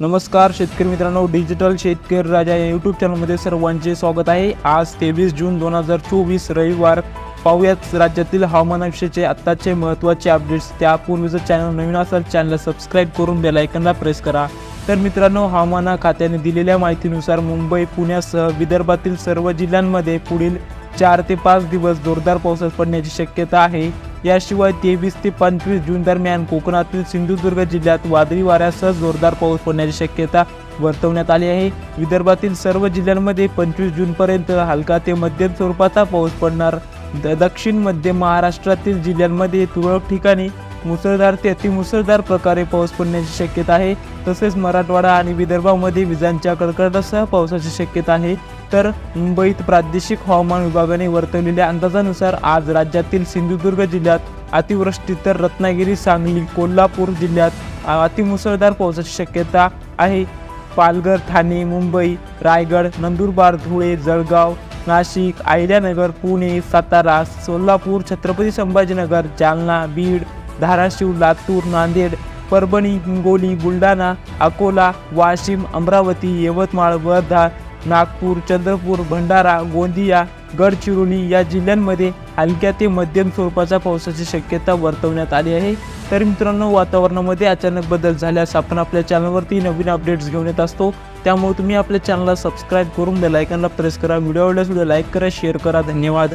नमस्कार शेतकरी मित्रांनो. डिजिटल शेतकरी राजा या यूट्यूब चॅनलमध्ये सर्वांचे स्वागत आहे. आज तेवीस जून दोन हजार चोवीस रविवार. पाहूयात राज्यातील हवामानाविषयीचे आत्ताचे महत्त्वाचे अपडेट्स त्यापूर्वीचं चॅनल नवीन असाल चॅनलला सबस्क्राईब करून बेलायकनला प्रेस करा. तर मित्रांनो हवामान खात्याने दिलेल्या माहितीनुसार मुंबई पुण्यासह विदर्भातील सर्व जिल्ह्यांमध्ये पुढील चार ते पाच दिवस जोरदार पाऊस पडण्याची शक्यता आहे. याशिवाय तेवीस ते पंचवीस जून दरम्यान कोकणातील सिंधुदुर्ग जिल्ह्यात वादळी वाऱ्यासह जोरदार पाऊस पडण्याची शक्यता वर्तवण्यात आली आहे. विदर्भातील सर्व जिल्ह्यांमध्ये पंचवीस जूनपर्यंत हलका ते मध्यम स्वरूपाचा पाऊस पडणार. द दक्षिण मध्य महाराष्ट्रातील जिल्ह्यांमध्ये तुरळक ठिकाणी मुसळधार ते अतिमुसळधार प्रकारे पाऊस पडण्याची शक्यता आहे. तसेच मराठवाडा आणि विदर्भामध्ये विजांच्या कडकडाटासह पावसाची शक्यता आहे. तर मुंबईत प्रादेशिक हवामान विभागाने वर्तवलेल्या अंदाजानुसार आज राज्यातील सिंधुदुर्ग जिल्ह्यात अतिवृष्टी तर रत्नागिरी सांगली कोल्हापूर जिल्ह्यात अतिमुसळधार पावसाची शक्यता आहे. पालघर ठाणे मुंबई रायगड नंदुरबार धुळे जळगाव नाशिक अहिल्यानगर पुणे सातारा सोलापूर छत्रपती संभाजीनगर जालना बीड धाराशिव लातूर नांदेड परभणी हिंगोली बुलढाणा अकोला वाशिम अमरावती यवतमाळ वर्धा नागपूर चंद्रपूर भंडारा गोंदिया गडचिरोली या जिल्ह्यांमध्ये हलक्या ते मध्यम स्वरूपाच्या पावसाची शक्यता वर्तवण्यात आली आहे. तर मित्रांनो वातावरणामध्ये अचानक बदल झाल्यास आपण आपल्या चॅनलवरती नवीन अपडेट्स घेऊन येत असतो. त्यामुळे तुम्ही आपल्या चॅनलला सबस्क्राईब करून बेलायकनला प्रेस करा. व्हिडिओ आवडल्यास व्हिडिओ लाईक करा शेअर करा. धन्यवाद.